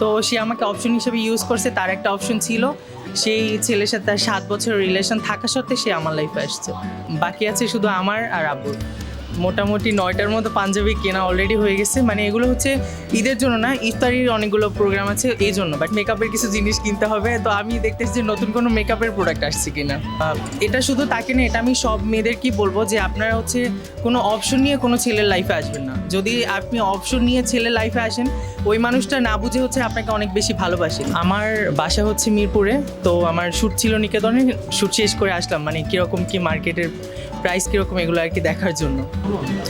তো সে আমাকে অপশন হিসেবে ইউজ করছে, তার একটা অপশন ছিল। সেই ছেলের সাথে তার সাত বছরের রিলেশন থাকা সত্ত্বে সে আমার লাইফে আসছে। বাকি আছে শুধু আমার আর আব্বুর। মোটামুটি নয়টার মতো পাঞ্জাবি কেনা অলরেডি হয়ে গেছে। মানে এগুলো হচ্ছে ঈদের জন্য না, ইফতারির অনেকগুলো প্রোগ্রাম আছে এই জন্য। বাট মেকআপের কিছু জিনিস কিনতে হবে। তো আমি দেখতেছি যে নতুন কোনো মেকআপের প্রোডাক্ট আসছে কিনা। এটা শুধু তাকে না, এটা আমি সব মেয়েদের কি বলব যে আপনারা হচ্ছে কোনো অপশন নিয়ে কোনো ছেলের লাইফে আসবেন না। যদি আপনি অপশন নিয়ে ছেলের লাইফে আসেন, ওই মানুষটা না বুঝে হচ্ছে আপনাকে অনেক বেশি ভালোবাসে। আমার বাসা হচ্ছে মিরপুরে, তো আমার শ্যুট ছিল নিকেতনে। শ্যুট শেষ করে আসলাম মানে কীরকম কি মার্কেটের প্রাইস কীরকম এগুলো আর কি দেখার জন্য।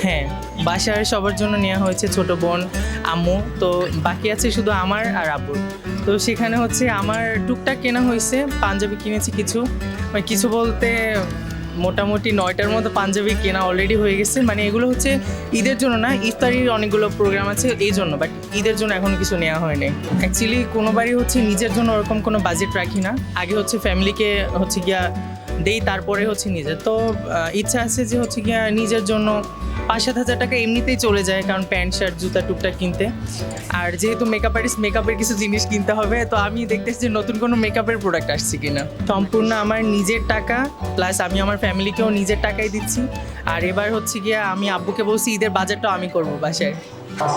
হ্যাঁ বাসার সবার জন্য নেওয়া হয়েছে ছোট বোন, আম্মু, তো বাকি আছে শুধু আমার আর আব্বুর তো সেখানে হচ্ছে আমার টুকটাক কেনা হয়েছে, পাঞ্জাবি কিনেছি কিছু। মানে কিছু বলতে মোটামুটি নয়টার মতো পাঞ্জাবি কেনা অলরেডি হয়ে গেছে। মানে এগুলো হচ্ছে ঈদের জন্য না, ইফতারির অনেকগুলো প্রোগ্রাম আছে এই জন্য বাট ঈদের জন্য এখনও কিছু নেওয়া হয়নি অ্যাকচুয়ালি কোনোবারই হচ্ছে নিজের জন্য ওরকম কোনো বাজেট রাখি না। আগে হচ্ছে ফ্যামিলিকে হচ্ছে গিয়া দেই তারপরে হচ্ছে নিজের। তো ইচ্ছা আছে যে হচ্ছে কি নিজের জন্য পাঁচ সাত হাজার টাকা এমনিতেই চলে যায় কারণ প্যান্ট শার্ট জুতা টুকটাক কিনতে। আর যেহেতু মেকআপ আর্টিস্ট মেকআপের কিছু জিনিস কিনতে হবে তো আমি দেখতেছি যে নতুন কোনো মেকআপের প্রোডাক্ট আসছে কিনা। সম্পূর্ণ আমার নিজের টাকা প্লাস আমি আমার ফ্যামিলিকেও নিজের টাকাই দিচ্ছি। আর এবার হচ্ছে গিয়া আমি আব্বুকে বলছি ঈদের বাজারটাও আমি করব বাসায়।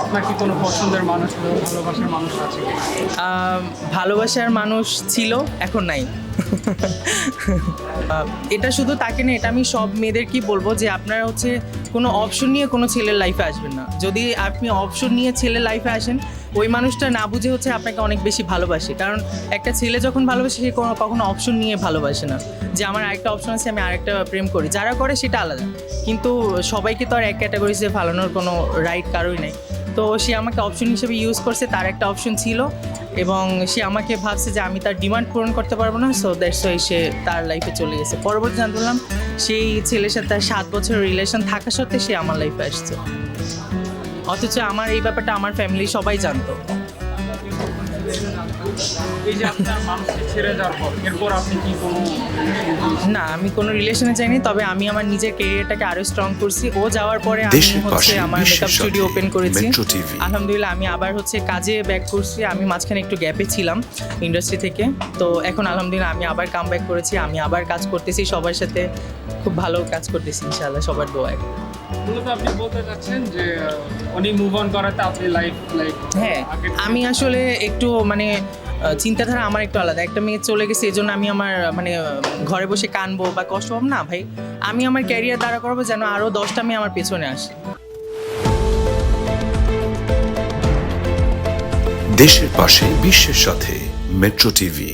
আপনার কি কোনো পছন্দের মানুষ ভালোবাসার মানুষ আছে ভালোবাসার মানুষ ছিল এখন নাই। এটা শুধু তাকে না এটা আমি সব মেয়েদের কি বলব যে আপনারা হচ্ছে কোনো অপশন নিয়ে কোনো ছেলের লাইফে আসবেন না। যদি আপনি অপশন নিয়ে ছেলের লাইফে আসেন ওই মানুষটা না বুঝে হচ্ছে আপনাকে অনেক বেশি ভালোবাসে। কারণ একটা ছেলে যখন ভালোবাসে, সে কোনো কখনো অপশন নিয়ে ভালোবাসে না। যে আমার আরেকটা অপশন আছে, আমি আরেকটা প্রেম করি। যারা করে, সেটা আলাদা। কিন্তু সবাইকে তো আর এক ক্যাটাগরিতে ফালানোর কোনো রাইট কারোই নেই। তো সে আমাকে অপশন হিসেবে ইউজ করছে, তার একটা অপশন ছিল। এবং সে আমাকে ভাবছে যে আমি তার ডিমান্ড পূরণ করতে পারব না সো দ্যাটস ওয়াই সে তার লাইফে চলে গেছে। পরবর্তী জানতে পারলাম, সেই ছেলের সাথে তার সাত বছরের রিলেশন থাকা সত্ত্বে সে আমার লাইফে আসছে। অথচ আমার এই ব্যাপারটা আমার ফ্যামিলি সবাই জানতো। এই যে আপনার মানুষকে ছেড়ে যাওয়ার পর এরপর আপনি কি কোনো না আমি কোনো রিলেশনে চাইনি তবে আমি আমার নিজের ক্যারিয়ারটাকে আরও স্ট্রং করছি। ও যাওয়ার পরে আমি হচ্ছে আমার মেকআপ স্টুডিও ওপেন করেছি। আলহামদুলিল্লাহ আমি আবার হচ্ছে কাজে ব্যাক করছি। আমি মাঝখানে একটু গ্যাপে ছিলাম ইন্ডাস্ট্রি থেকে। তো এখন আলহামদুলিল্লাহ আমি আবার কাম ব্যাক করেছি। আমি আবার কাজ করতেছি সবার সাথে খুব ভালো কাজ করতেছি ইনশাআল্লাহ সবার দোয়ায়। মূলত আপনি বলতে চাচ্ছেন যে উনি মুভ অন করাতে আপনি লাইফ লাইক হ্যাঁ আমি আসলে একটু মানে চিন্তাধারা আমার একটু আলাদা। একটা মেয়ে চলে গেছে এই জন্য আমি আমার মানে ঘরে বসে কানবো বা কষ্ট পাবো। না ভাই, আমি আমার ক্যারিয়ার দাঁড়া করব যেন আরও দশটা মেয়ে আমার পেছনে আসে। দেশের পাশে, বিশ্বের সাথে মেট্রো টিভি